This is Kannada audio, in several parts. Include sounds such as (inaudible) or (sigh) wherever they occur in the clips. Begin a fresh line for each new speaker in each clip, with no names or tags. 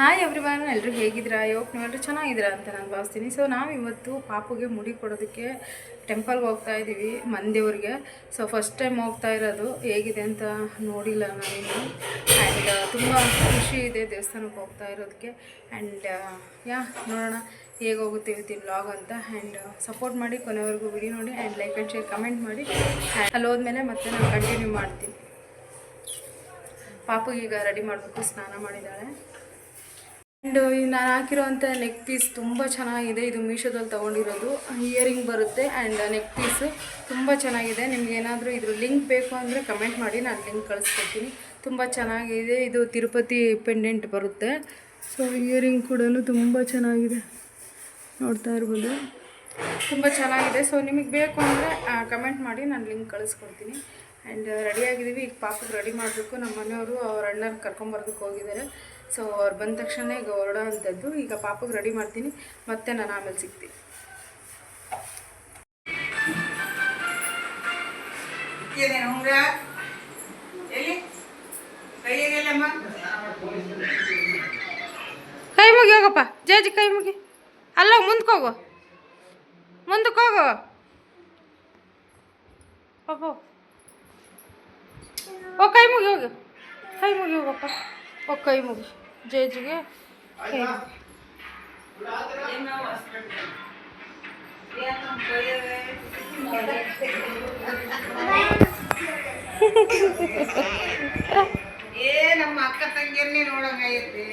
ಹಾಯ್ ಎವ್ರಿವನ್ ಎಲ್ಲರೂ ಹೇಗಿದ್ದೀರಾ? ಯೋಕ್ ನೀವೆಲ್ಲರೂ ಚೆನ್ನಾಗಿದ್ದೀರಾ ಅಂತ ನಾನು ಭಾವಿಸ್ತೀನಿ. ಸೊ ನಾವು ಇವತ್ತು ಪಾಪುಗೆ ಮುಡಿ ಕೊಡೋದಕ್ಕೆ ಟೆಂಪಲ್ಗೆ ಹೋಗ್ತಾ ಇದ್ದೀವಿ, ಮಂದಿಯವ್ರಿಗೆ. ಸೊ ಫಸ್ಟ್ ಟೈಮ್ ಹೋಗ್ತಾ ಇರೋದು ಹೇಗಿದೆ ಅಂತ ನೋಡಿಲ್ಲ ನಾನೇನು ಆ್ಯಂಡ್ ತುಂಬ ಖುಷಿ ಇದೆ ದೇವಸ್ಥಾನಕ್ಕೆ ಹೋಗ್ತಾ ಇರೋದಕ್ಕೆ. ಆ್ಯಂಡ್ ಯಾ, ನೋಡೋಣ ಹೇಗೆ ಹೋಗುತ್ತೆ ಇವತ್ತಿನ ಬ್ಲಾಗ್ ಅಂತ. ಆ್ಯಂಡ್ ಸಪೋರ್ಟ್ ಮಾಡಿ ಕೊನೆವರೆಗೂ ವಿಡಿಯೋ ನೋಡಿ. And like and share comment ಮಾಡಿ. ಅಲ್ಲಿ ಹೋದ್ಮೇಲೆ ಮತ್ತೆ ನಾನು ಕಂಟಿನ್ಯೂ ಮಾಡ್ತೀನಿ. ಪಾಪುಗೀಗ ರೆಡಿ ಮಾಡಬೇಕು ಸ್ನಾನ ಮಾಡಿದ್ದಾಳೆ. ಆ್ಯಂಡ್ ನಾನು ಹಾಕಿರೋವಂಥ ನೆಕ್ ಪೀಸ್ ತುಂಬ ಚೆನ್ನಾಗಿದೆ. ಇದು ಮೀಶೋದಲ್ಲಿ ತೊಗೊಂಡಿರೋದು. ಇಯರಿಂಗ್ ಬರುತ್ತೆ ಆ್ಯಂಡ್ ನೆಕ್ ಪೀಸು ತುಂಬ ಚೆನ್ನಾಗಿದೆ. ನಿಮ್ಗೆ ಏನಾದರೂ ಇದ್ರ ಲಿಂಕ್ ಬೇಕು ಅಂದರೆ ಕಮೆಂಟ್ ಮಾಡಿ. ನಾನು ಲಿಂಕ್ ಕಳಿಸ್ಕೊಡ್ತೀನಿ. ತುಂಬ ಚೆನ್ನಾಗಿದೆ. ಇದು ತಿರುಪತಿ ಪೆಂಡೆಂಟ್ ಬರುತ್ತೆ. ಸೊ ಇಯರಿಂಗ್ ಕೂಡ ತುಂಬ ಚೆನ್ನಾಗಿದೆ. ನೋಡ್ತಾ ಇರ್ಬೋದು. ತುಂಬ ಚೆನ್ನಾಗಿದೆ. ಸೊ ನಿಮಗೆ ಬೇಕು ಅಂದರೆ ಕಮೆಂಟ್ ಮಾಡಿ. ನಾನು ಲಿಂಕ್ ಕಳಿಸ್ಕೊಡ್ತೀನಿ. ಆ್ಯಂಡ್ ರೆಡಿಯಾಗಿದ್ದೀವಿ ಈಗ ಪಾಪಕ್ಕೆ ರೆಡಿ ಮಾಡಬೇಕು. ನಮ್ಮ ಮನೆಯವರು ಅವ್ರ ಅಣ್ಣನ ಕರ್ಕೊಂಬರೋದಕ್ಕೆ ಹೋಗಿದ್ದಾರೆ. ಸೊ ಅವ್ರು ಬಂದ ತಕ್ಷಣ ಈಗ ಹೊರಡೋ ಅಂಥದ್ದು. ಈಗ ಪಾಪಕ್ಕೆ ರೆಡಿ ಮಾಡ್ತೀನಿ. ಮತ್ತೆ ನಾನು ಆಮೇಲೆ ಸಿಗ್ತೀನಿ. ಕೈ ಮುಗಿ ಹೋಗಪ್ಪ. ಜೇಜಿ ಕೈ ಮುಗಿ. ಅಲ್ಲ ಮುಂದಕ್ಕೆ ಹೋಗು. ಮುಂದಕ್ಕೆ ಹೋಗು. ಹೋಗು. ಓ ಕೈ ಮುಗಿ ಹೋಗು. ಕೈ ಮುಗಿ ಹೋಗಪ್ಪ. ಓ ಕೈ ಮುಗಿ. ಜೇಜಿಗೆ ಕೈ ಮುಗಿ.
ಏ ನಮ್ಮ ಅಕ್ಕ ತಂಗಿಯರ್ನೇ ನೋಡಂಗೈತಿ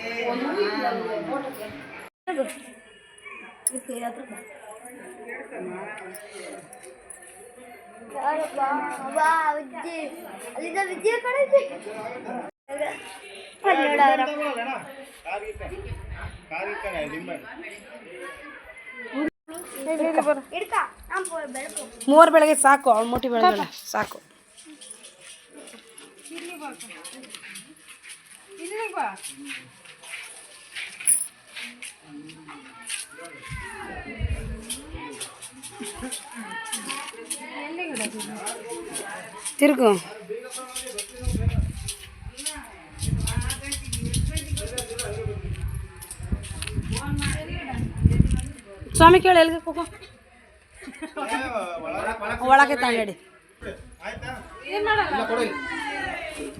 ಅಲ್ಲಿಂದ ವಿದ್ಯೆ ಕಡೆ ಕನ್ನಡ ಅವರ. ಇಡ್ಕ ನಾನು ಬೆಳಕು.
ಮೂವರು ಬೆಳಗ್ಗೆ ಸಾಕು ಅವ್ಳು ಮುಟ್ಟಿ ಬೆಳಗ್ಗೆ ಸಾಕು. ತಿರುಗು. ಸ್ವಾಮಿ ಕೇಳಿ ಎಲ್ಲಿಗೆ ಹೋಗು? ಒಳಗೆ ತಾಂಗಡಿ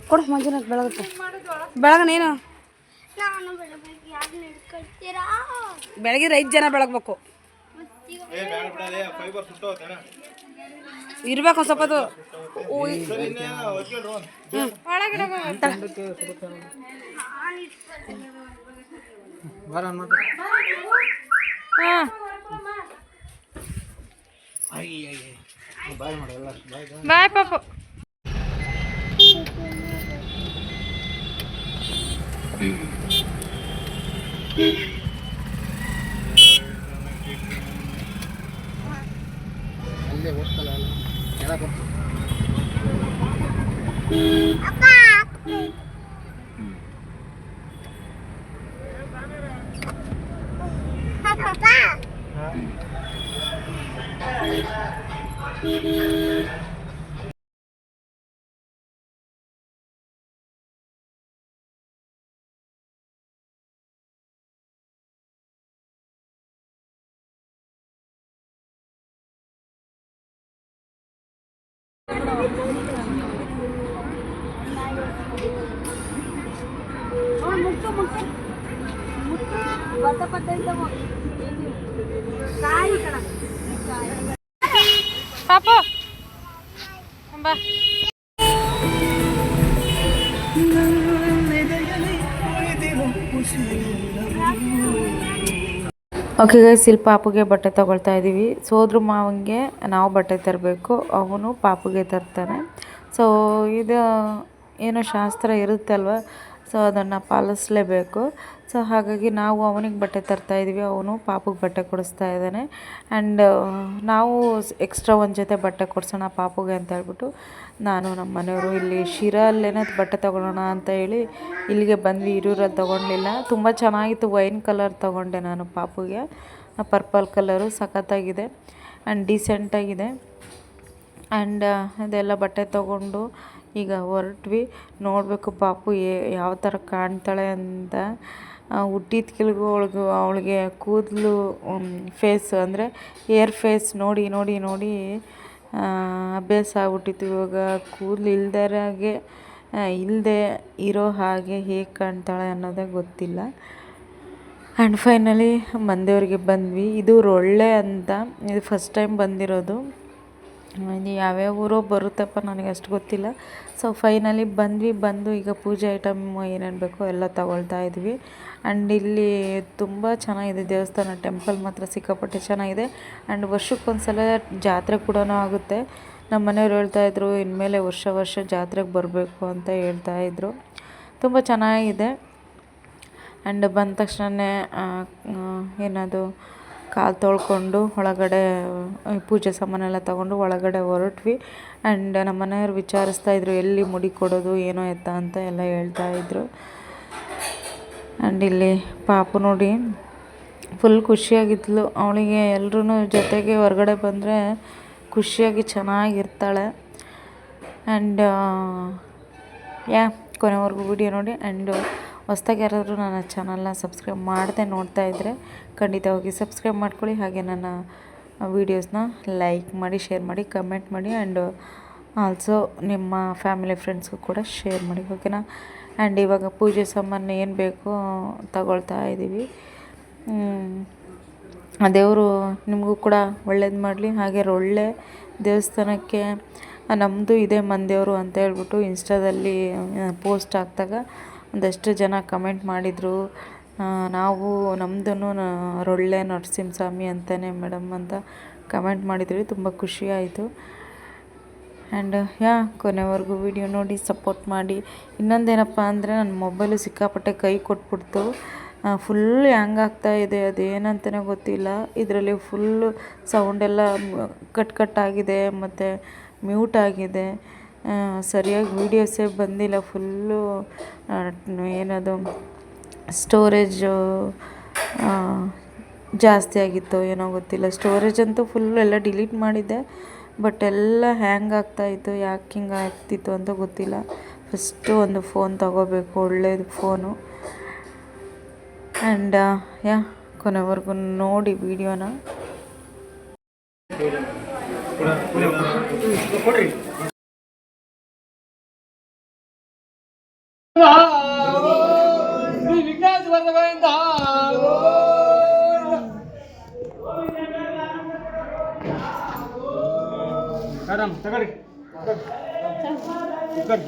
ಕೊಡು ಮಂಜುನಾಥ್ ಬೆಳಗುತ್ತೆ
ಬೆಳಗನೇನು
ಬೆಳಗ್ಗೆ ಐದು ಜನ ಬೆಳಗ್ಬೇಕು. ಇರ್ಬೇಕು ಸ್ವಲ್ಪ ಹೊತ್ತು. ಉಯ್. ಅಲ್ಲೇ ಬಾಯ್ ಪಾಪು ಪಾಪು ಓಕೆ ಗೈಸ್ ಇಲ್ಲಿ ಪಾಪುಗೆ ಬಟ್ಟೆ ತಗೊಳ್ತಾ ಇದ್ದೀವಿ ಸೋದ್ರ ಮಾವನಿಗೆ ನಾವು ಬಟ್ಟೆ ತರಬೇಕು. ಅವನು ಪಾಪುಗೆ ತರ್ತಾನೆ. ಸೊ ಇದು ಏನೋ ಶಾಸ್ತ್ರ ಇರುತ್ತಲ್ವ? ಸೊ ಅದನ್ನು ಪಾಲಿಸ್ಲೇಬೇಕು. ಸೊ ಹಾಗಾಗಿ ನಾವು ಅವನಿಗೆ ಬಟ್ಟೆ ತರ್ತಾ ಇದ್ದೀವಿ ಅವನು ಪಾಪುಗೆ ಬಟ್ಟೆ ಕೊಡಿಸ್ತಾ ಇದ್ದಾನೆ. ಆ್ಯಂಡ್ ನಾವು ಎಕ್ಸ್ಟ್ರಾ ಒಂದು ಜೊತೆ ಬಟ್ಟೆ ಕೊಡಿಸೋಣ ಪಾಪುಗೆ ಅಂತ ಹೇಳ್ಬಿಟ್ಟು ನಾನು ನಮ್ಮ ಮನೆಯವರು ಇಲ್ಲಿ ಶಿರಲ್ಲೇನೋ ಬಟ್ಟೆ ತೊಗೊಳ್ಳೋಣ ಅಂತ ಹೇಳಿ ಇಲ್ಲಿಗೆ ಬಂದ್ವಿ. ಇರೂರಲ್ಲಿ ತೊಗೊಳ್ಲಿಲ್ಲ ತುಂಬ ಚೆನ್ನಾಗಿತ್ತು ವೈನ್ ಕಲರ್ ತೊಗೊಂಡೆ ನಾನು ಪಾಪುಗೆ. ಪರ್ಪಲ್ ಕಲರು ಸಖತ್ತಾಗಿದೆ ಆ್ಯಂಡ್ ಡೀಸೆಂಟಾಗಿದೆ ಆ್ಯಂಡ್ ಅದೆಲ್ಲ ಬಟ್ಟೆ ತೊಗೊಂಡು ಈಗ ಹೊರಟ್ವಿ. ನೋಡಬೇಕು ಪಾಪು ಯಾವ ಥರ ಕಾಣ್ತಾಳೆ ಅಂತ. ಹುಟ್ಟಿದ್ಕಿಲ್ಗೂ ಅವಳಿಗೂ ಅವಳಿಗೆ ಕೂದಲು ಫೇಸ್ ಅಂದರೆ ಏರ್ ಫೇಸ್ ನೋಡಿ ನೋಡಿ ನೋಡಿ ಅಭ್ಯಾಸ ಆಗ್ಬಿಟ್ಟಿತ್ತು. ಇವಾಗ ಕೂದಲು ಇಲ್ದರಾಗೆ ಇಲ್ಲದೆ ಇರೋ ಹಾಗೆ ಹೇಗೆ ಕಾಣ್ತಾಳೆ ಅನ್ನೋದೇ ಗೊತ್ತಿಲ್ಲ. ಆ್ಯಂಡ್ ಫೈನಲಿ ಮಂದಿಯವ್ರಿಗೆ ಬಂದ್ವಿ. ಇದು ರೊಳ್ಳೆ ಅಂತ, ಇದು ಫಸ್ಟ್ ಟೈಮ್ ಬಂದಿರೋದು. ಇದು ಯಾವ್ಯಾವ ಊರೋ ಬರುತ್ತಪ್ಪ ನನಗೆ ಅಷ್ಟು ಗೊತ್ತಿಲ್ಲ. ಸೊ ಫೈನಲಿ ಬಂದ್ವಿ, ಬಂದು ಈಗ ಪೂಜೆ ಐಟಮ್ ಏನೇನು ಬೇಕೋ ಎಲ್ಲ ತಗೊಳ್ತಾ ಇದ್ವಿ. ಆ್ಯಂಡ್ ಇಲ್ಲಿ ತುಂಬ ಚೆನ್ನಾಗಿದೆ ದೇವಸ್ಥಾನ ಟೆಂಪಲ್ ಮಾತ್ರ ಸಿಕ್ಕಾಪಟ್ಟೆ ಚೆನ್ನಾಗಿದೆ. ಆ್ಯಂಡ್ ವರ್ಷಕ್ಕೊಂದ್ಸಲ ಜಾತ್ರೆ ಕೂಡ ಆಗುತ್ತೆ. ನಮ್ಮ ಮನೆಯವ್ರು ಹೇಳ್ತಾಯಿದ್ರು ಇನ್ಮೇಲೆ ವರ್ಷ ವರ್ಷ ಜಾತ್ರೆಗೆ ಬರಬೇಕು ಅಂತ ಹೇಳ್ತಾ ಇದ್ರು. ತುಂಬ ಚೆನ್ನಾಗಿದೆ. ಆ್ಯಂಡ್ ಬಂದ ತಕ್ಷಣವೇ ಏನದು ಕಾಲು ತೊಳ್ಕೊಂಡು ಒಳಗಡೆ ಪೂಜೆ ಸಾಮಾನೆಲ್ಲ ತೊಗೊಂಡು ಒಳಗಡೆ ಹೊರಟ್ವಿ. ಆ್ಯಂಡ್ ನಮ್ಮ ಮನೆಯವ್ರು ವಿಚಾರಿಸ್ತಾ ಇದ್ರು, ಎಲ್ಲಿ ಮುಡಿ ಕೊಡೋದು, ಏನೋ ಎತ್ತ ಅಂತ ಎಲ್ಲ ಹೇಳ್ತಾ ಇದ್ರು. ಆ್ಯಂಡ್ ಇಲ್ಲಿ ಪಾಪು ನೋಡಿ ಫುಲ್ ಖುಷಿಯಾಗಿದ್ಲು. ಅವಳಿಗೆ ಎಲ್ರೂ ಜೊತೆಗೆ ಹೊರಗಡೆ ಬಂದರೆ ಖುಷಿಯಾಗಿ ಚೆನ್ನಾಗಿರ್ತಾಳೆ. ಆ್ಯಂಡ್ ಯಾ, ಕೊನೆವರೆಗೂ ವಿಡಿಯೋ ನೋಡಿ. ಆ್ಯಂಡ್ ಹೊಸ್ದಾಗಿ ಯಾರಾದರೂ ನನ್ನ ಚಾನಲ್ನ ಸಬ್ಸ್ಕ್ರೈಬ್ ಮಾಡದೆ ನೋಡ್ತಾ ಇದ್ದರೆ ಖಂಡಿತವಾಗಿ ಸಬ್ಸ್ಕ್ರೈಬ್ ಮಾಡ್ಕೊಳ್ಳಿ. ಹಾಗೆ ನನ್ನ ವೀಡಿಯೋಸ್ನ ಲೈಕ್ ಮಾಡಿ, ಶೇರ್ ಮಾಡಿ, ಕಮೆಂಟ್ ಮಾಡಿ ಆ್ಯಂಡ್ ಆಲ್ಸೋ ನಿಮ್ಮ ಫ್ಯಾಮಿಲಿ ಫ್ರೆಂಡ್ಸ್ಗೂ ಕೂಡ ಶೇರ್ ಮಾಡಿ, ಓಕೆನಾ? ಆ್ಯಂಡ್ ಇವಾಗ ಪೂಜೆ ಸಾಮಾನು ಏನು ಬೇಕು ತಗೊಳ್ತಾ ಇದ್ದೀವಿ ದೇವರು ನಿಮಗೂ ಕೂಡ ಒಳ್ಳೇದು ಮಾಡಲಿ. ಹಾಗೆ ಒಳ್ಳೆ ದೇವಸ್ಥಾನಕ್ಕೆ ನಮ್ಮದು ಇದೆ ಮಂದೇವರು ಅಂತ ಹೇಳ್ಬಿಟ್ಟು ಇನ್ಸ್ಟಾದಲ್ಲಿ ಪೋಸ್ಟ್ ಹಾಕ್ದಾಗ ಒಂದಷ್ಟು ಜನ ಕಮೆಂಟ್ ಮಾಡಿದರು. ನಾವು ನಮ್ಮದೂ ರೊಳ್ಳೆ ನರಸಿಂಹಸ್ವಾಮಿ ಅಂತಲೇ ಮೇಡಮ್ ಅಂತ ಕಮೆಂಟ್ ಮಾಡಿದ್ರಿ ತುಂಬ ಖುಷಿ ಆಯಿತು. ಆ್ಯಂಡ್ ಯಾ, ಕೊನೆವರೆಗೂ ವಿಡಿಯೋ ನೋಡಿ ಸಪೋರ್ಟ್ ಮಾಡಿ. ಇನ್ನೊಂದೇನಪ್ಪ ಅಂದರೆ ನನ್ನ ಮೊಬೈಲು ಸಿಕ್ಕಾಪಟ್ಟೆ ಕೈ ಕೊಟ್ಬಿಡ್ತು. ಫುಲ್ ಹ್ಯಾಂಗ್ ಆಗ್ತಾ ಇದೆ. ಅದೇನಂತಲೇ ಗೊತ್ತಿಲ್ಲ. ಇದರಲ್ಲಿ ಫುಲ್ಲು ಸೌಂಡೆಲ್ಲ ಕಟ್ ಕಟ್ ಆಗಿದೆ. ಮತ್ತು ಮ್ಯೂಟ್ ಆಗಿದೆ. ಸರಿಯಾಗಿ ವೀಡಿಯೋಸೇ ಬಂದಿಲ್ಲ, ಫುಲ್ಲು ಏನದು, ಸ್ಟೋರೇಜು ಜಾಸ್ತಿ ಆಗಿತ್ತು ಏನೋ ಗೊತ್ತಿಲ್ಲ. ಸ್ಟೋರೇಜ್ ಅಂತೂ ಫುಲ್ ಎಲ್ಲ ಡಿಲೀಟ್ ಮಾಡಿದ್ದೆ, ಬಟ್ ಎಲ್ಲ ಹ್ಯಾಂಗ್ ಆಗ್ತಾಯಿತ್ತು ಯಾಕೆ ಹಿಂಗೆ ಆಗ್ತಿತ್ತು ಅಂತ ಗೊತ್ತಿಲ್ಲ. ಫಸ್ಟು ಒಂದು ಫೋನ್ ತಗೋಬೇಕು ಒಳ್ಳೆಯದು ಫೋನು. ಆ್ಯಂಡ್ ಯಾ, ಕೊನೆವರೆಗೂ ನೋಡಿ ವಿಡಿಯೋನ. శ్రీ
విఘ్నాథ వరదగోవింద మేడం తగడి తగడి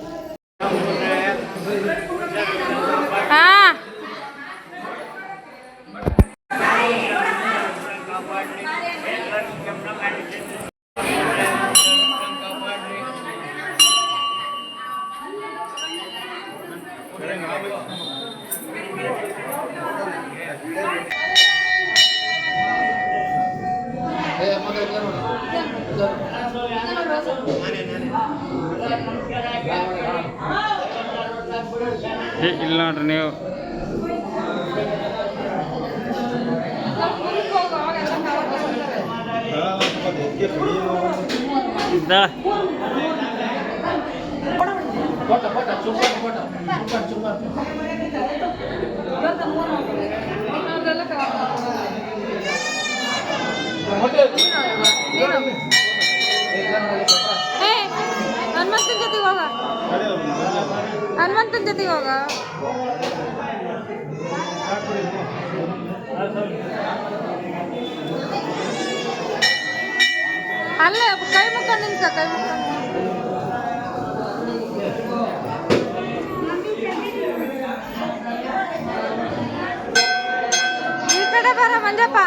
ಇಲ್ಲ ನೋಡ್ರಿ ನೀವು. ಇದ್ದಾಳ
ಏ, ಹನುಮಂತನ ಜೊತೆಗೆ ಹೋಗ. ಹನುಮಂತನ ಜೊತೆಗೆ ಹೋಗ. ಅಲ್ಲೇ, ಕೈ ಮುಖ ನಿಂತ ಕೈ ಮುಖ ಈ ಕಡೆ ಬರ ಮಂಜಪ್ಪ.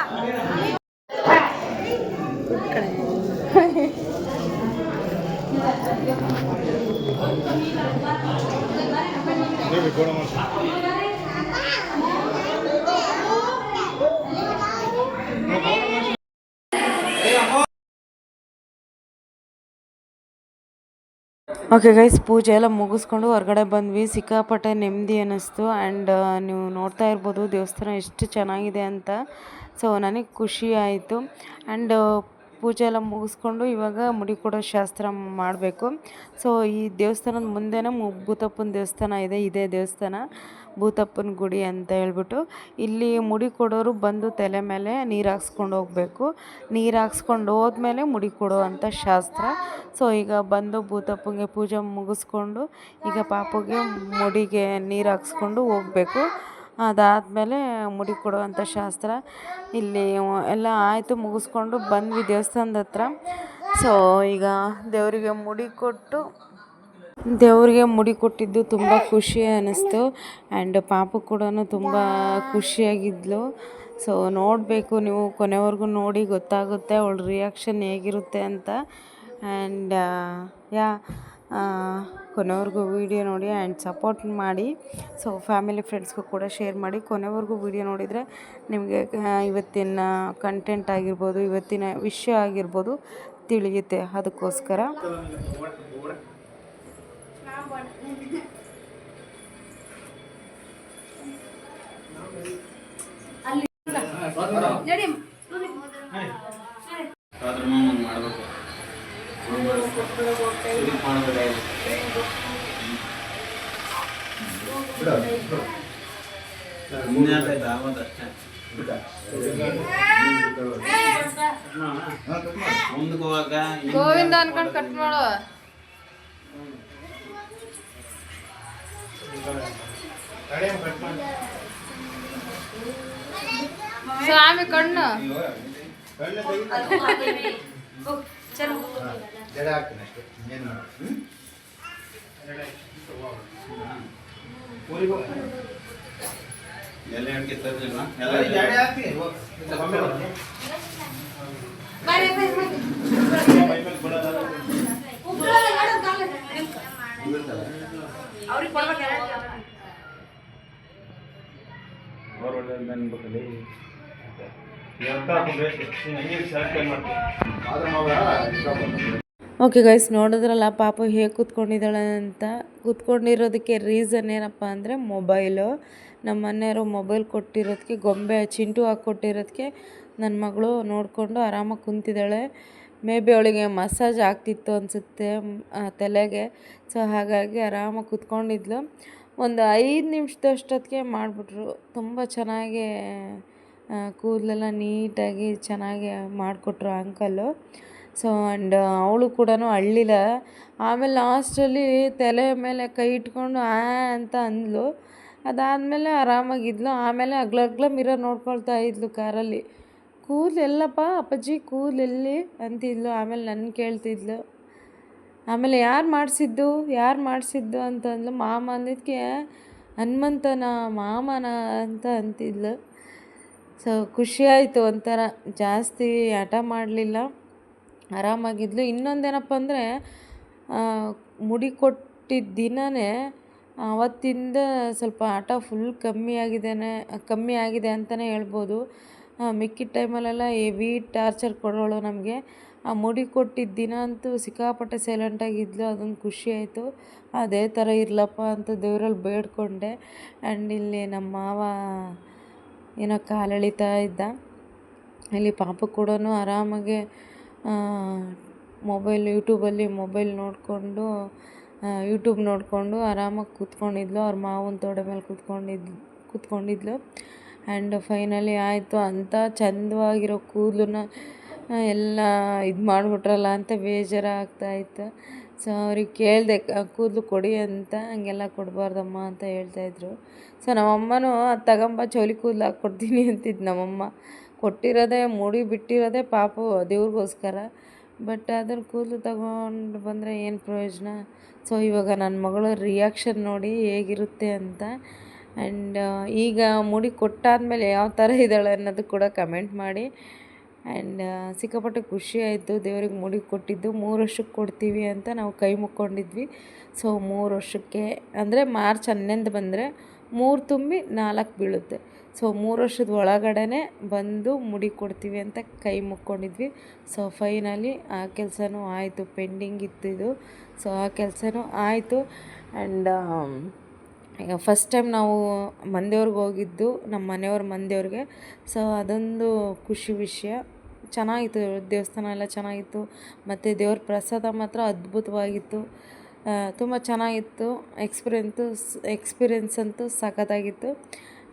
ಓಕೆ ಗೈಸ್ ಪೂಜೆ ಎಲ್ಲ ಮುಗಿಸ್ಕೊಂಡು ಹೊರಗಡೆ ಬಂದ್ವಿ. ಸಿಕ್ಕಾಪಟ್ಟೆ ನೆಮ್ಮದಿ ಅನ್ನಿಸ್ತು. ಆ್ಯಂಡ್ ನೀವು ನೋಡ್ತಾ ಇರ್ಬೋದು ದೇವಸ್ಥಾನ ಎಷ್ಟು ಚೆನ್ನಾಗಿದೆ ಅಂತ. ಸೊ ನನಗೆ ಖುಷಿ ಆಯಿತು. ಆ್ಯಂಡ್
ಪೂಜೆ ಎಲ್ಲ ಮುಗಿಸ್ಕೊಂಡು ಇವಾಗ ಮುಡಿ ಕೊಡೋ ಶಾಸ್ತ್ರ ಮಾಡಬೇಕು. ಸೊ ಈ ದೇವಸ್ಥಾನದ ಮುಂದೆನೇ ಮು- ಭೂತಪ್ಪನ ದೇವಸ್ಥಾನ ಇದೆ, ಇದೇ ದೇವಸ್ಥಾನ, ಭೂತಪ್ಪನ ಗುಡಿ ಅಂತ ಹೇಳ್ಬಿಟ್ಟು ಇಲ್ಲಿ ಮುಡಿ ಕೊಡೋರು ಬಂದು ತಲೆ ಮೇಲೆ ನೀರು ಹಾಕ್ಸ್ಕೊಂಡು ಹೋಗಬೇಕು. ನೀರು ಹಾಕ್ಸ್ಕೊಂಡು ಹೋದ್ಮೇಲೆ ಮುಡಿ ಕೊಡೋ ಶಾಸ್ತ್ರ. ಸೊ ಈಗ ಬಂದು ಭೂತಪ್ಪನಿಗೆ ಪೂಜೆ ಮುಗಿಸ್ಕೊಂಡು ಈಗ ಪಾಪುಗೆ ಮುಡಿಗೆ ನೀರು ಹಾಕ್ಸ್ಕೊಂಡು ಹೋಗಬೇಕು. ಅದಾದಮೇಲೆ ಮುಡಿ ಕೊಡುವಂಥ ಶಾಸ್ತ್ರ. ಇಲ್ಲಿ ಎಲ್ಲ ಆಯಿತು, ಮುಗಿಸ್ಕೊಂಡು ಬಂದ್ವಿ ದೇವಸ್ಥಾನದ ಹತ್ರ. ಸೊ ಈಗ ದೇವರಿಗೆ ಮುಡಿ ಕೊಟ್ಟು, ದೇವರಿಗೆ ಮುಡಿ ಕೊಟ್ಟಿದ್ದು ತುಂಬ ಖುಷಿ ಅನ್ನಿಸ್ತು. ಆ್ಯಂಡ್ ಪಾಪು ಕೂಡ ತುಂಬ ಖುಷಿಯಾಗಿದ್ಲು. ಸೊ ನೋಡಬೇಕು ನೀವು, ಕೊನೆವರೆಗೂ ನೋಡಿ ಗೊತ್ತಾಗುತ್ತೆ ಅವಳ ರಿಯಾಕ್ಷನ್ ಹೇಗಿರುತ್ತೆ ಅಂತ. ಆ್ಯಂಡ್ ಯಾ ಕೊನೆವರೆಗೂ ವಿಡಿಯೋ ನೋಡಿ ಆ್ಯಂಡ್ ಸಪೋರ್ಟ್ ಮಾಡಿ. ಸೊ ಫ್ಯಾಮಿಲಿ ಫ್ರೆಂಡ್ಸ್ಗೂ ಕೂಡ ಶೇರ್ ಮಾಡಿ. ಕೊನೆವರೆಗೂ ವಿಡಿಯೋ ನೋಡಿದರೆ ನಿಮಗೆ ಇವತ್ತಿನ ಕಂಟೆಂಟ್ ಆಗಿರ್ಬೋದು ಇವತ್ತಿನ ವಿಷಯ ಆಗಿರ್ಬೋದು ತಿಳಿಯುತ್ತೆ. ಅದಕ್ಕೋಸ್ಕರ.
ಮಾಡಬೇಕು ಮುಂದಕ್ಕೆ ಹೋಗಾಕ
ಗೋವಿಂದ ಅನ್ಕೊಂಡು ಕಟ್ ಮಾಡು. ಸ್ವಾಮಿ ಕಣ್ಣು.
ಎಲ್ಲ ಹೆಣ್ಗೆ ತರ್ಲಿಲ್ಲ. ಎಲ್ಲ
ಓಕೆ ಗೈಸ್ ನೋಡಿದ್ರಲ್ಲ ಪಾಪ ಹೇಗೆ ಕೂತ್ಕೊಂಡಿದ್ದಾಳೆ ಅಂತ. ಕೂತ್ಕೊಂಡಿರೋದಕ್ಕೆ ರೀಸನ್ ಏನಪ್ಪ ಅಂದರೆ ಮೊಬೈಲು ನಮ್ಮ ಮನೆಯವರು ಮೊಬೈಲ್ ಕೊಟ್ಟಿರೋದಕ್ಕೆ ಗೊಂಬೆ, ಚಿಂಟು ಹಾಕಿ ಕೊಟ್ಟಿರೋದಕ್ಕೆ ನನ್ನ ಮಗಳು ನೋಡಿಕೊಂಡು ಆರಾಮಾಗಿ ಕುಂತಿದ್ದಾಳೆ. ಮೇ ಬಿ ಅವಳಿಗೆ ಮಸಾಜ್ ಆಗ್ತಿತ್ತು ಅನಿಸುತ್ತೆ ತಲೆಗೆ. ಸೊ, ಹಾಗಾಗಿ ಆರಾಮಾಗಿ ಕೂತ್ಕೊಂಡಿದ್ಲು. ಒಂದು ಐದು ನಿಮಿಷದಷ್ಟೊತ್ತಿಗೆ ಮಾಡಿಬಿಟ್ರು. ತುಂಬ ಚೆನ್ನಾಗಿ ಕೂದಲೆಲ್ಲ ನೀಟಾಗಿ ಚೆನ್ನಾಗಿ ಮಾಡಿಕೊಟ್ರು ಅಂಕಲ್ಲು ಸೊ ಆ್ಯಂಡ್ ಅವಳು ಕೂಡ ಅಳ್ಳಿಲ್ಲ. ಆಮೇಲೆ ಲಾಸ್ಟಲ್ಲಿ ತಲೆ ಮೇಲೆ ಕೈ ಇಟ್ಕೊಂಡು, ಆ, ಅಂತ ಅಂದ್ಲು. ಅದಾದಮೇಲೆ ಆರಾಮಾಗಿದ್ಲು ಆಮೇಲೆ ಅಗ್ಲಗ್ಲ ಮಿರರ್ ನೋಡ್ಕೊಳ್ತಾ ಇದ್ಲು ಕಾರಲ್ಲಿ. ಕೂದಲು ಎಲ್ಲಪ್ಪ ಅಪ್ಪಾಜಿ ಕೂದಲು ಎಲ್ಲಿ ಅಂತಿದ್ಲು. ಆಮೇಲೆ ನನ್ನ ಕೇಳ್ತಿದ್ಲು. ಆಮೇಲೆ ಯಾರು ಮಾಡಿಸಿದ್ದು? ಯಾರು ಮಾಡಿಸಿದ್ದು ಅಂತಂದ್ಲು ಮಾಮ ಅಂದಿದ್ದಕ್ಕೆ ಹನುಮಂತನ ಮಾಮನ ಅಂತ ಅಂತಿದ್ಲು. ಸೊ ಖುಷಿ ಆಯಿತು ಒಂಥರ. ಜಾಸ್ತಿ ಹಠ ಮಾಡಲಿಲ್ಲ. ಆರಾಮಾಗಿದ್ಲು. ಇನ್ನೊಂದೇನಪ್ಪ ಅಂದರೆ ಮುಡಿ ಕೊಟ್ಟಿದ್ದ ದಿನವೇ ಆವತ್ತಿಂದ ಸ್ವಲ್ಪ ಆಟ ಫುಲ್ ಕಮ್ಮಿ ಆಗಿದೆ ಕಮ್ಮಿ ಆಗಿದೆ ಅಂತಲೇ ಹೇಳ್ಬೋದು. ಮಿಕ್ಕಿದ ಟೈಮಲ್ಲೆಲ್ಲ ಎವಿ ಟಾರ್ಚರ್ ಕೊಡೋಳು ನಮಗೆ. ಆ, ಮುಡಿ ಕೊಟ್ಟಿದ್ದ ದಿನ ಅಂತೂ ಸಿಕ್ಕಾಪಟ್ಟೆ ಸೈಲೆಂಟಾಗಿದ್ಲು ಅದೊಂದು ಖುಷಿ ಆಯಿತು. ಅದೇ ಥರ ಇರಲಪ್ಪ ಅಂತ ದೇವರಲ್ಲಿ ಬೇಡ್ಕೊಂಡೆ. ಆ್ಯಂಡ್ ಇಲ್ಲಿ ನಮ್ಮ ಮಾವ ಏನೋ ಕಾಲೆಳಿತಾ ಇದ್ದ. ಇಲ್ಲಿ ಪಾಪ ಕೂಡ ಆರಾಮಾಗೆ ಮೊಬೈಲ್ ಯೂಟ್ಯೂಬಲ್ಲಿ ಮೊಬೈಲ್ ನೋಡಿಕೊಂಡು ಯೂಟ್ಯೂಬ್ ನೋಡಿಕೊಂಡು ಆರಾಮಾಗಿ ಕೂತ್ಕೊಂಡಿದ್ಲು. ಅವ್ರ ಮಾವನ ತೊಡೆ ಮೇಲೆ ಕೂತ್ಕೊಂಡಿದ್, ಕೂತ್ಕೊಂಡಿದ್ಲು. ಆ್ಯಂಡ್ ಫೈನಲಿ ಆಯಿತು. ಅಂಥ ಚಂದವಾಗಿರೋ ಕೂದಲನ್ನ ಎಲ್ಲ ಇದು ಮಾಡಿಬಿಟ್ರಲ್ಲ ಅಂತ ಬೇಜಾರಾಗ್ತಾ ಇತ್ತು. ಸೊ ಅವ್ರಿಗೆ ಕೇಳಿದೆ ಕೂದಲು ಕೊಡಿ ಅಂತ ಹಂಗೆಲ್ಲ ಕೊಡಬಾರ್ದಮ್ಮ ಅಂತ ಹೇಳ್ತಾಯಿದ್ರು ಸೊ ನಮ್ಮಮ್ಮನೂ ಅದು ತಗೊಂಬ, ಚೌಲಿ ಕೂದಲು ಹಾಕ್ಕೊಡ್ತೀನಿ (laughs) ಅಂತಿದ್ದು ನಮ್ಮಮ್ಮ. ಕೊಟ್ಟಿರೋದೇ, ಮುಡಿ ಬಿಟ್ಟಿರೋದೇ ಪಾಪು ದೇವ್ರಿಗೋಸ್ಕರ. ಬಟ್ ಅದನ್ನು ಕೂದಲು ತಗೊಂಡು ಬಂದರೆ ಏನು ಪ್ರಯೋಜನ? ಸೊ ಇವಾಗ ನನ್ನ ಮಗಳ ರಿಯಾಕ್ಷನ್ ನೋಡಿ ಹೇಗಿರುತ್ತೆ ಅಂತ. ಆ್ಯಂಡ್ ಈಗ ಮುಡಿ ಕೊಟ್ಟಾದಮೇಲೆ ಯಾವ ಥರ ಇದ್ದಾಳೆ ಅನ್ನೋದು ಕೂಡ ಕಮೆಂಟ್ ಮಾಡಿ. ಆ್ಯಂಡ್ ಸಿಕ್ಕಾಪಟ್ಟೆ ಖುಷಿ ಆಯಿತು. ದೇವ್ರಿಗೆ ಮುಡಿ ಕೊಟ್ಟಿದ್ದು. ಮೂರು ವರ್ಷಕ್ಕೆ ಕೊಡ್ತೀವಿ ಅಂತ ನಾವು ಕೈ ಮುಕ್ಕೊಂಡಿದ್ವಿ. ಸೊ ಮೂರು ವರ್ಷಕ್ಕೆ, ಅಂದರೆ ಮಾರ್ಚ್ ಹನ್ನೊಂದು ಬಂದರೆ ಮೂರು ತುಂಬಿ ನಾಲ್ಕು ಬೀಳುತ್ತೆ. ಸೊ ಮೂರು ವರ್ಷದ ಒಳಗಡೆ ಬಂದು ಮುಡಿ ಕೊಡ್ತೀವಿ ಅಂತ ಕೈ ಮುಕ್ಕೊಂಡಿದ್ವಿ. ಸೊ ಫೈನಲಿ ಆ ಕೆಲಸನೂ ಆಯಿತು ಪೆಂಡಿಂಗ್ ಇತ್ತು ಇದು. ಸೊ ಆ ಕೆಲಸನೂ ಆಯಿತು ಆ್ಯಂಡ್ ಈಗ ಫಸ್ಟ್ ಟೈಮ್ ನಾವು ಮಂದಿಯವ್ರಿಗೆ ಹೋಗಿದ್ದು ನಮ್ಮ ಮನೆಯವ್ರ ಮಂದಿಯವ್ರಿಗೆ. ಸೊ ಅದೊಂದು ಖುಷಿ ವಿಷಯ. ಚೆನ್ನಾಗಿತ್ತು, ದೇವಸ್ಥಾನ ಎಲ್ಲ ಚೆನ್ನಾಗಿತ್ತು. ಮತ್ತು ದೇವ್ರ ಪ್ರಸಾದ ಮಾತ್ರ ಅದ್ಭುತವಾಗಿತ್ತು. ತುಂಬ ಚೆನ್ನಾಗಿತ್ತು. ಎಕ್ಸ್ಪೀರಿಯನ್ತು ಎಕ್ಸ್ಪೀರಿಯನ್ಸ್ ಅಂತೂ ಸಖತ್ತಾಗಿತ್ತು.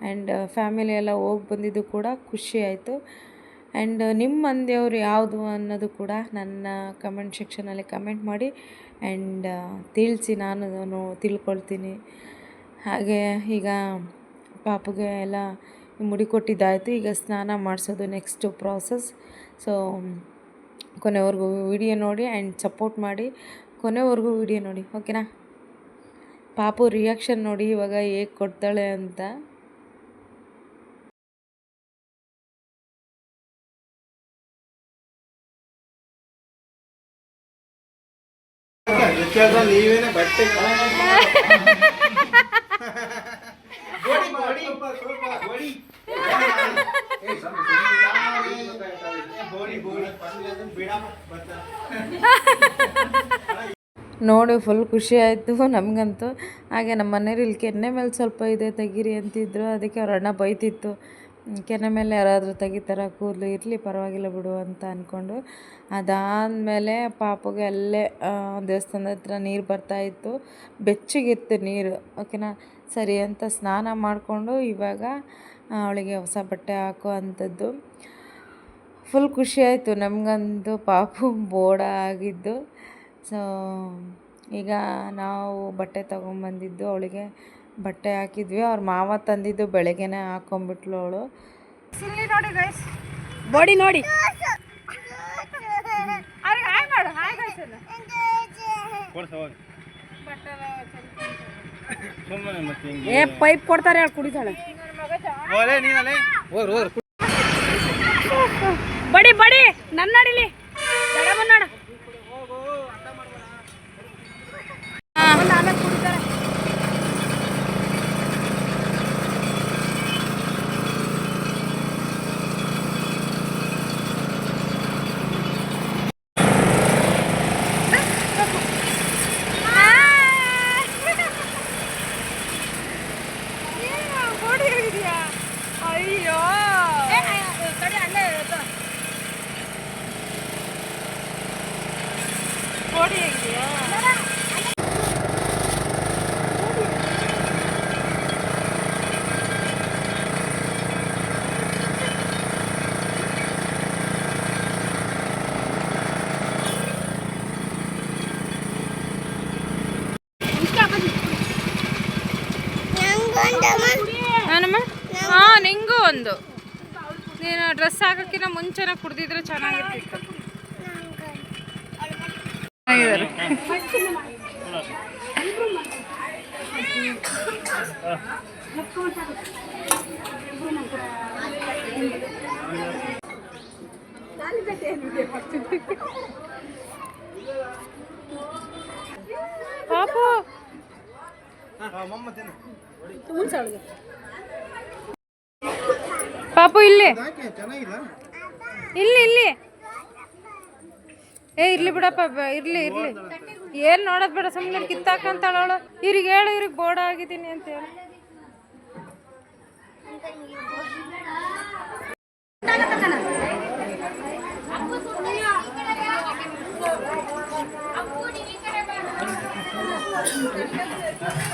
ಆ್ಯಂಡ್ ಫ್ಯಾಮಿಲಿ ಎಲ್ಲ ಹೋಗಿ ಬಂದಿದ್ದು ಕೂಡ ಖುಷಿ ಆಯಿತು. ಆ್ಯಂಡ್ ನಿಮ್ಮ ಮಂದಿಯವ್ರು ಯಾವುದು ಅನ್ನೋದು ಕೂಡ ನನ್ನ ಕಮೆಂಟ್ ಸೆಕ್ಷನಲ್ಲಿ ಕಮೆಂಟ್ ಮಾಡಿ. ಆ್ಯಂಡ್ ತಿಳಿಸಿ ನಾನು ತಿಳ್ಕೊಳ್ತೀನಿ. ಹಾಗೆ ಈಗ ಪಾಪಗೆ ಎಲ್ಲ ಮುಡಿ ಕೊಟ್ಟಿದ್ದಾಯಿತು. ಈಗ ಸ್ನಾನ ಮಾಡಿಸೋದು ನೆಕ್ಸ್ಟು ಪ್ರಾಸೆಸ್ ಸೊ ಕೊನೆವರೆಗೂ ವಿಡಿಯೋ ನೋಡಿ ಆ್ಯಂಡ್ ಸಪೋರ್ಟ್ ಮಾಡಿ. ಕೊನೆವರೆಗೂ ವಿಡಿಯೋ ನೋಡಿ ಓಕೆನಾ? ಪಾಪು ರಿಯಾಕ್ಷನ್ ನೋಡಿ ಇವಾಗ ಹೇಗೆ ಕೊಡ್ತಾಳೆ ಅಂತ.
ನೀವೇನೆ ಬಟ್ಟೆ (laughs)
ನೋಡಿ ಫುಲ್ ಖುಷಿ ಆಯಿತು ನಮಗಂತೂ. ಹಾಗೆ ನಮ್ಮ ಮನೆಯವ್ರು ಇಲ್ಲಿ ಕೆನ್ನೆ ಮೇಲೆ ಸ್ವಲ್ಪ ಇದೆ, ತೆಗೀರಿ ಅಂತಿದ್ರು. ಅದಕ್ಕೆ ಅವ್ರ ಅಣ್ಣ ಬೈತಿತ್ತು. ಕೆನೆ ಮೇಲೆ ಯಾರಾದರೂ ತೆಗಿತಾರ, ಕೂದಲು ಇರಲಿ, ಪರವಾಗಿಲ್ಲ ಬಿಡು ಅಂತ ಅಂದ್ಕೊಂಡು ಅದಾದಮೇಲೆ ಪಾಪಗೆ ಅಲ್ಲೇ ದೇವಸ್ಥಾನದ ಹತ್ರ ನೀರು ಬರ್ತಾಯಿತ್ತು ಬೆಚ್ಚಗಿತ್ತು ನೀರು ಓಕೆನಾ ಸರಿ ಅಂತ ಸ್ನಾನ ಮಾಡಿಕೊಂಡು ಇವಾಗ ಅವಳಿಗೆ ಹೊಸ ಬಟ್ಟೆ ಹಾಕೋ ಅಂಥದ್ದು ಫುಲ್ ಖುಷಿ ಆಯಿತು. ನಮಗಂತೂ ಪಾಪು ಬೋಡ ಆಗಿದ್ದು. ಸೊ ಈಗ ನಾವು ಬಟ್ಟೆ ತೊಗೊಂಬಂದಿದ್ದು ಅವಳಿಗೆ ಬಟ್ಟೆ ಹಾಕಿದ್ವಿ. ಅವ್ರ ಮಾವ ತಂದಿದ್ದು ಬೆಳಗ್ಗೆನೇ ಹಾಕೊಂಬಿಟ್ಲು ಅವಳು.
ಬಾಡಿ ನೋಡಿ ಏ ಪೈಪ್ ಕೊಡ್ತಾರೆ ಹೇಳಿ ಕುಡಿತಾಳೆ? ಬಡಿ ಬಡಿ ನನ್ನ ನಡಿಲಿ ನೋಡ ಕುಡ್ದಿದ್ರೆ ಚೆನ್ನಾಗಿರ್ತಿತ್ತು. ಪಾಪು. ಪಾಪು ಇಲ್ಲಿ. ಇಲ್ಲಿ ಇಲ್ಲಿ. ಏ, ಇರ್ಲಿ ಬಿಡಪ್ಪ ಇರ್ಲಿ ಇರ್ಲಿ. ಏನ್ ನೋಡೋದ್ ಬೇಡ ಸುಮ್ಮನೆ ಕಿತ್ತಾಕಂತಾಳ ಅವಳು. ಇವ್ರಿಗೆ ಹೇಳು, ಇವ್ರಿಗೆ ಬೋರ್ಡ್ ಆಗಿದ್ದೀನಿ ಅಂತ ಹೇಳಿ.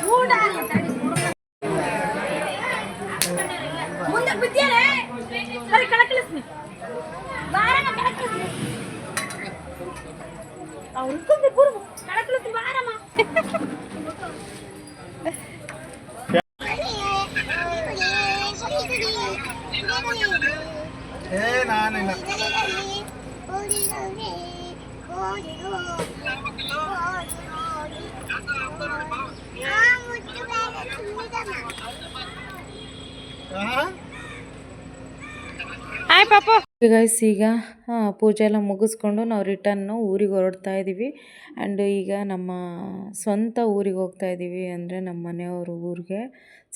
ಮುಂದೆ ಅವ್ನು ಕುಂದು ಬುರು ಕಳಕಳಿಸ್ನಿ ಬಾರಮ್ಮ
ಏ ನಾನಿಲ್ಲ
ಹಾಯ್ ಪಾಪು
ಗೈಸ್ ಈಗ ಪೂಜೆ ಎಲ್ಲ ಮುಗಿಸ್ಕೊಂಡು ನಾವು ರಿಟರ್ನು ಊರಿಗೆ ಹೊರಡ್ತಾ ಇದ್ದೀವಿ ಆ್ಯಂಡ್ ಈಗ ನಮ್ಮ ಸ್ವಂತ ಊರಿಗೆ ಹೋಗ್ತಾ ಇದ್ದೀವಿ ಅಂದರೆ ನಮ್ಮ ಮನೆಯವ್ರ ಊರಿಗೆ.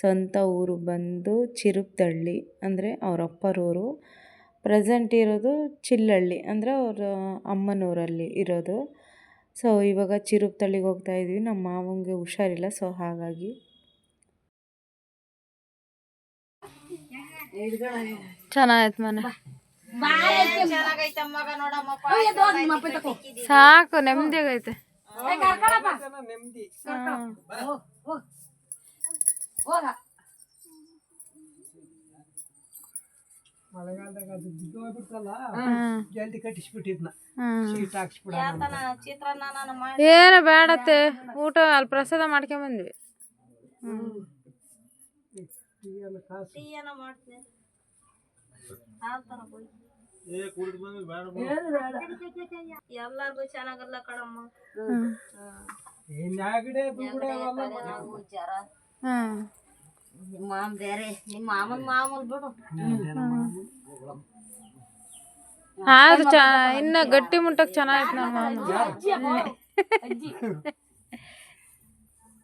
ಸ್ವಂತ ಊರು ಬಂದು ಚಿರುಪ್ದಳ್ಳಿ ಅಂದರೆ ಅವ್ರ ಅಪ್ಪರೂರು. ಪ್ರೆಸೆಂಟ್ ಇರೋದು ಚಿಲ್ಲಳ್ಳಿ ಅಂದರೆ ಅವ್ರ ಅಮ್ಮನೂರಲ್ಲಿ ಇರೋದು. ಸೊ ಇವಾಗ ಚಿರುಪ್ದಳ್ಳಿಗೆ ಹೋಗ್ತಾ ಇದ್ದೀವಿ ನಮ್ಮ ಮಾವಂಗೆ ಹುಷಾರಿಲ್ಲ ಸೊ ಹಾಗಾಗಿ.
ಚೆನ್ನಾಗೈತೆ ಮನೆ.
ಸಾಕು ನೆಮ್ಮದಿಯಾಗೈತೆ.
ಮಳೆಗಾಲದಾಗ ಅದು ಜಲ್ದಿ ಕಟ್ಟಿಸ್ಬಿಟ್ಟಿದ್ನ. ಶೀಟ್ ಹಾಕ್ಸ್ಬಿಡ
ಏನು ಬೇಡತ್ತೆ ಊಟ ಅಲ್ಲಿ ಪ್ರಸಾದ ಮಾಡ್ಕೊಂಬಂದ್ವಿ.
ಕಾಸು.
ಟೀ ಏನೋ ಮಾಡ್ತೀನಿ ಹಾಲ್ ತರ ಕೊಡಿ.
ಏ ಕುಡಿದು ಬಂದು ಬೇಡ
ಎಲ್ಲಾರ್ಗು ಚೆನ್ನಾಗಲ್ಲ ಕಣಮ್ಮ. ನಿಮ್ಮ ಮಾಮ ಬೇರೆ. ನಿಮ್ಮ ಮಾಮನ್ ಮಾಮೂಲ್ ಬಿಡು.
ಆದ್ರೂ ಚ ಇನ್ನ ಗಟ್ಟಿ ಮುಟ್ಟಕ್ ಚೆನ್ನಾಗಿತ್ತು ನಮ್ಮ
ಅಜ್ಜಿ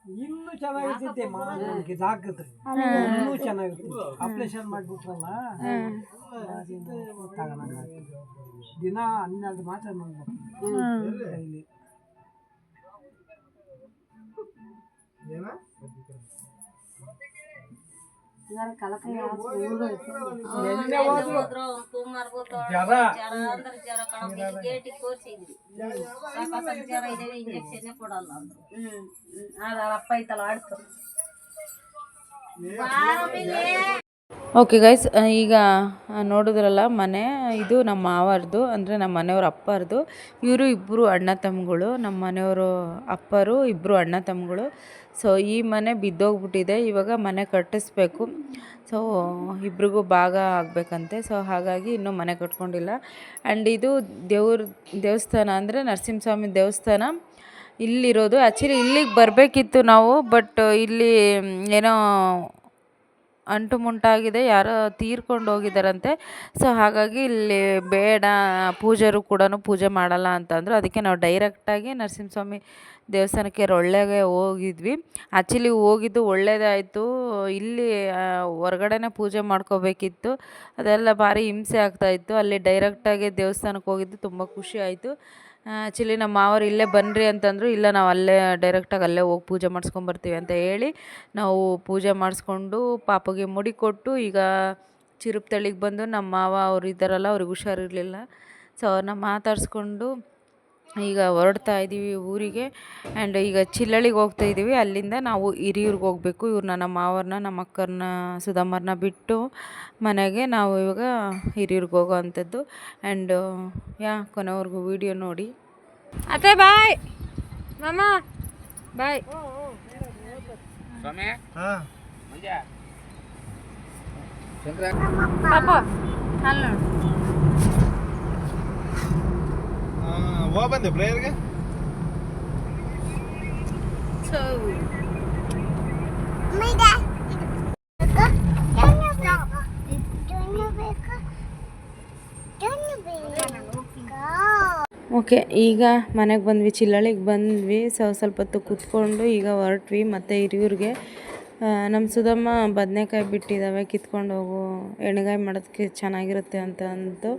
ಇನ್ನೂ ಚೆನ್ನಾಗಿರ್ತೈತೆ ನನಗೆ ಇದಾಕಿದ್ರೆ ಇನ್ನೂ ಚೆನ್ನಾಗಿರ್ತೈತೆ. ಆಪ್ರೇಷನ್ ಮಾಡಿಬಿಟ್ರಲ್ಲ. ದಿನ ಹನ್ನೆರಡು ಮಾತ್ರ ಮಾಡ್ಬೇಕು ಡೈಲಿ.
ಇಂಜೆಕ್ಷನ್ ಕೊಡಲ್ಲ ಅಂದ್ರು
ಅದ ಅಪ್ಪ ಐತಲ್ಲ ಆಡ್ತು
ಓಕೆ ಗೈಸ್ ಈಗ ನೋಡಿದ್ರಲ್ಲ, ಮನೆ, ಇದು ನಮ್ಮ ಮಾವರದು, ಅಂದರೆ ನಮ್ಮ ಮನೆಯವ್ರ ಅಪ್ಪರದು. ಇವರು ಇಬ್ಬರು ಅಣ್ಣ ತಮ್ಮಗಳು, ನಮ್ಮ ಮನೆಯವರು ಅಪ್ಪರು ಇಬ್ಬರು ಅಣ್ಣ ತಮ್ಮಗಳು. ಸೊ ಈ ಮನೆ ಬಿದ್ದೋಗ್ಬಿಟ್ಟಿದೆ, ಇವಾಗ ಮನೆ ಕಟ್ಟಿಸ್ಬೇಕು. ಸೊ ಇಬ್ರಿಗೂ ಭಾಗ ಆಗಬೇಕಂತೆ. ಸೊ ಹಾಗಾಗಿ ಇನ್ನೂ ಮನೆ ಕಟ್ಕೊಂಡಿಲ್ಲ. ಆ್ಯಂಡ್ ಇದು ದೇವ್ರ ದೇವಸ್ಥಾನ ಅಂದರೆ ನರಸಿಂಹಸ್ವಾಮಿ ದೇವಸ್ಥಾನ. ಇಲ್ಲಿರೋದು ಆ್ಯಕ್ಚುಲಿ ಇಲ್ಲಿಗೆ ಬರಬೇಕಿತ್ತು ನಾವು ಬಟ್ ಇಲ್ಲಿ, ಏನೋ ಅಂಟು ಮುಂಟಾಗಿದೆ, ಯಾರೋ ತೀರ್ಕೊಂಡು ಹೋಗಿದ್ದಾರಂತೆ. ಸೊ ಹಾಗಾಗಿ ಇಲ್ಲಿ ಬೇಡ, ಪೂಜಾರು ಕೂಡ ಪೂಜೆ ಮಾಡಲ್ಲ ಅಂತಂದರು. ಅದಕ್ಕೆ ನಾವು ಡೈರೆಕ್ಟಾಗಿ ನರಸಿಂಹಸ್ವಾಮಿ ದೇವಸ್ಥಾನಕ್ಕೆ ಒಳ್ಳೆಗೆ ಹೋಗಿದ್ವಿ. ಆ್ಯಕ್ಚುಲಿ ಹೋಗಿದ್ದು ಒಳ್ಳೆಯದಾಯಿತು ಇಲ್ಲಿ ಹೊರ್ಗಡೆನೇ ಪೂಜೆ ಮಾಡ್ಕೋಬೇಕಿತ್ತು. ಅದೆಲ್ಲ ಭಾರಿ ಹಿಂಸೆ ಆಗ್ತಾಯಿತ್ತು ಅಲ್ಲಿ ಡೈರೆಕ್ಟಾಗಿ ದೇವಸ್ಥಾನಕ್ಕೆ ಹೋಗಿದ್ದು ತುಂಬ ಖುಷಿ ಆಯಿತು. ಆ್ಯಕ್ಚುಲಿ ನಮ್ಮ ಮಾವರು ಇಲ್ಲೇ ಬನ್ನಿರಿ ಅಂತಂದರು, ಇಲ್ಲ ನಾವು ಅಲ್ಲೇ ಡೈರೆಕ್ಟಾಗಿ ಅಲ್ಲೇ ಹೋಗಿ ಪೂಜೆ ಮಾಡಿಸ್ಕೊಂಬರ್ತೀವಿ ಅಂತ ಹೇಳಿ ನಾವು ಪೂಜೆ ಮಾಡಿಸ್ಕೊಂಡು ಪಾಪಗೆ ಮುಡಿ ಕೊಟ್ಟು ಈಗ ಚಿರುಪ್ತಳಿಗೆ ಬಂದು ನಮ್ಮ ಮಾವ ಅವ್ರು ಇದ್ದಾರಲ್ಲ, ಅವ್ರಿಗೆ ಹುಷಾರಿರಲಿಲ್ಲ ಸೊ ಅವ್ರನ್ನ ಮಾತಾಡಿಸ್ಕೊಂಡು ಈಗ ಹೊರಡ್ತಾ ಇದ್ದೀವಿ ಊರಿಗೆ ಆ್ಯಂಡ್ ಈಗ ಚಿಲ್ಲಳಿಗೆ ಹೋಗ್ತಾ ಇದ್ದೀವಿ. ಅಲ್ಲಿಂದ ನಾವು ಹಿರಿಯೂರ್ಗೆ ಹೋಗಬೇಕು. ಇವ್ರನ್ನ ನಮ್ಮ ಮಾವರನ್ನ ನಮ್ಮ ಅಕ್ಕರನ್ನ ಸುಧಮ್ಮರನ್ನ ಬಿಟ್ಟು ಮನೆಗೆ ನಾವು ಇವಾಗ ಹಿರಿಯೂರ್ಗೆ ಹೋಗೋ ಅಂಥದ್ದು ಆ್ಯಂಡ್ ಯಾ ಕೊನೆವರೆಗೂ ವಿಡಿಯೋ ನೋಡಿ.
ಅತ್ತೆ ಬಾಯ್ ಮಾಮ ಬಾಯ್
ಸ್ವಾಮಿ
ಹಾ.
ಮಂಜ.
ಪಾಪ ಅಲ್ಲಿ
ಬಂದೆ
ಓಕೆ ಈಗ ಮನೆಗೆ ಬಂದ್ವಿ ಚಿಲ್ಲಳಿಗೆ ಬಂದ್ವಿ. ಸೊ ಸ್ವಲ್ಪ ಹೊತ್ತು ಕೂತ್ಕೊಂಡು ಈಗ ಹೊರಟ್ವಿ. ಮತ್ತು ಹಿರಿಯೂರಿಗೆ ನಮ್ಮ ಸುಧಮ್ಮ ಬದನೆಕಾಯಿ ಬಿಟ್ಟಿದ್ದಾವೆ ಕಿತ್ಕೊಂಡು ಹೋಗು ಎಣ್ಣೆಗಾಯಿ ಮಾಡೋದಕ್ಕೆ ಚೆನ್ನಾಗಿರುತ್ತೆ ಅಂತ ಅಂತು.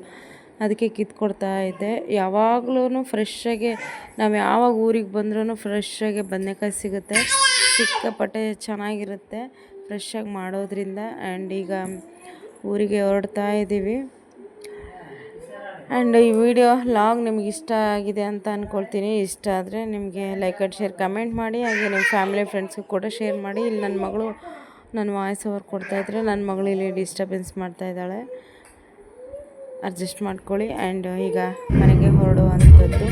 ಅದಕ್ಕೆ ಕಿತ್ಕೊಡ್ತಾ ಇದ್ದೆ. ಯಾವಾಗ್ಲೂ ಫ್ರೆಶ್ಶಾಗೆ ನಾವು ಯಾವಾಗ ಊರಿಗೆ ಬಂದ್ರೂ ಫ್ರೆಶ್ಶಾಗೆ ಬದನೆಕಾಯಿ ಸಿಗುತ್ತೆ. ಸಿಕ್ಕಾಪಟ್ಟೆ ಚೆನ್ನಾಗಿರುತ್ತೆ ಫ್ರೆಶ್ಶಾಗಿ ಮಾಡೋದ್ರಿಂದ. ಆ್ಯಂಡ್ ಈಗ ಊರಿಗೆ ಹೊರಡ್ತಾ ಇದ್ದೀವಿ ಆ್ಯಂಡ್ ಈ ವಿಡಿಯೋ ಲಾಗ್ ನಿಮ್ಗೆ ಇಷ್ಟ ಆಗಿದೆ ಅಂತ ಅಂದ್ಕೊಳ್ತೀನಿ ಇಷ್ಟ ಆದರೆ ನಿಮಗೆ ಲೈಕ್ ಆ್ಯಂಡ್ ಶೇರ್ ಕಮೆಂಟ್ ಮಾಡಿ. ಹಾಗೆ ನಿಮ್ಮ ಫ್ಯಾಮಿಲಿ ಫ್ರೆಂಡ್ಸ್ಗೂ ಕೂಡ ಶೇರ್ ಮಾಡಿ. ಇಲ್ಲಿ ನನ್ನ ಮಗಳು ನನ್ನ ವಾಯ್ಸ್ ಓವರ್ ಕೊಡ್ತಾಯಿದ್ರೆ ನನ್ನ ಮಗಳು ಇಲ್ಲಿ ಡಿಸ್ಟರ್ಬೆನ್ಸ್ ಮಾಡ್ತಾ ಇದ್ದಾಳೆ. ಅಡ್ಜಸ್ಟ್ ಮಾಡ್ಕೊಳ್ಳಿ. ಆ್ಯಂಡ್ ಈಗ ಮನೆಗೆ ಹೊರಡುವಂಥದ್ದು.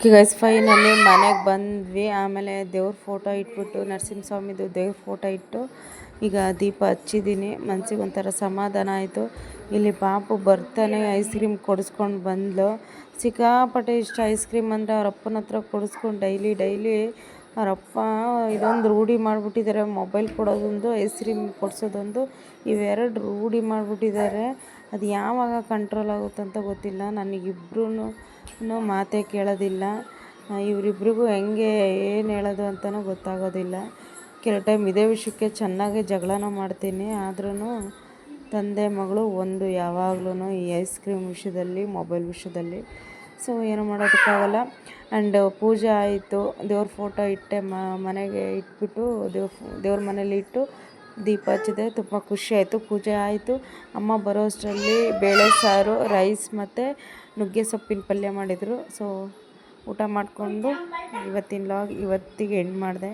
ಓಕೆ ಗೈಸ್ ಫೈನಲ್ಲಿ ಮನೆಗೆ ಬಂದ್ವಿ. ಆಮೇಲೆ ದೇವ್ರ ಫೋಟೋ ಇಟ್ಬಿಟ್ಟು, ನರಸಿಂಹಸ್ವಾಮಿದು ದೇವ್ರ ಫೋಟೋ ಇಟ್ಟು, ಈಗ ದೀಪ ಹಚ್ಚಿದ್ದೀನಿ ಮನಸ್ಸಿಗೆ ಒಂಥರ ಸಮಾಧಾನ ಆಯಿತು. ಇಲ್ಲಿ ಪಾಪು ಬರ್ತಾನೆ ಐಸ್ ಕ್ರೀಮ್ ಕೊಡಿಸ್ಕೊಂಡು ಬಂದ್ಲು. ಸಿಕ್ಕಾಪಟ್ಟೆ ಇಷ್ಟ ಐಸ್ ಕ್ರೀಮ್ ಅಂದರೆ ಅವ್ರ ಅಪ್ಪನ ಹತ್ರ ಕೊಡಿಸ್ಕೊಂಡು ಡೈಲಿ ಡೈಲಿ ಅವರಪ್ಪ ಇದೊಂದು ರೂಢಿ ಮಾಡಿಬಿಟ್ಟಿದ್ದಾರೆ ಮೊಬೈಲ್ ಕೊಡೋದೊಂದು ಐಸ್ ಕ್ರೀಮ್ ಕೊಡಿಸೋದೊಂದು, ಇವೆರಡು ರೂಢಿ ಮಾಡಿಬಿಟ್ಟಿದ್ದಾರೆ ಅದು ಯಾವಾಗ ಕಂಟ್ರೋಲ್ ಆಗುತ್ತಂತ ಗೊತ್ತಿಲ್ಲ. ನನಗಿಬ್ರೂ ಮಾತೇ ಕೇಳೋದಿಲ್ಲ. ಇವರಿಬ್ರಿಗೂ ಹೆಂಗೆ, ಏನು ಹೇಳೋದು ಅಂತಲೂ ಗೊತ್ತಾಗೋದಿಲ್ಲ. ಕೆಲವು ಟೈಮ್ ಇದೇ ವಿಷಯಕ್ಕೆ ಚೆನ್ನಾಗಿ ಜಗಳನ ಮಾಡ್ತೀನಿ. ಆದ್ರೂ ತಂದೆ ಮಗಳು ಒಂದು ಯಾವಾಗ್ಲೂ ಈ ಐಸ್ ಕ್ರೀಮ್ ವಿಷಯದಲ್ಲಿ, ಮೊಬೈಲ್ ವಿಷಯದಲ್ಲಿ. ಸೊ, ಏನು ಮಾಡೋದಕ್ಕಾಗಲ್ಲ. ಆ್ಯಂಡ್ ಪೂಜೆ ಆಯಿತು, ದೇವ್ರ ಫೋಟೋ ಇಟ್ಟೆ ಮನೆಗೆ ಇಟ್ಬಿಟ್ಟು ದೇವ್ರ ದೇವ್ರ ಮನೇಲಿ ಇಟ್ಟು ದೀಪ ಹಚ್ಚಿದೆ. ತುಂಬ ಖುಷಿ ಆಯಿತು, ಪೂಜೆ ಆಯಿತು. ಅಮ್ಮ ಬರೋಷ್ಟರಲ್ಲಿ ಬೇಳೆ ಸಾರು, ರೈಸ್ ಮತ್ತು ನುಗ್ಗೆ ಸೊಪ್ಪಿನ ಪಲ್ಯ ಮಾಡಿದರು. ಸೊ ಊಟ ಮಾಡಿಕೊಂಡು ಇವತ್ತಿನ ಲಾಗ್ ಇವತ್ತಿಗೆ ಎಂಡ್ ಮಾಡಿದೆ.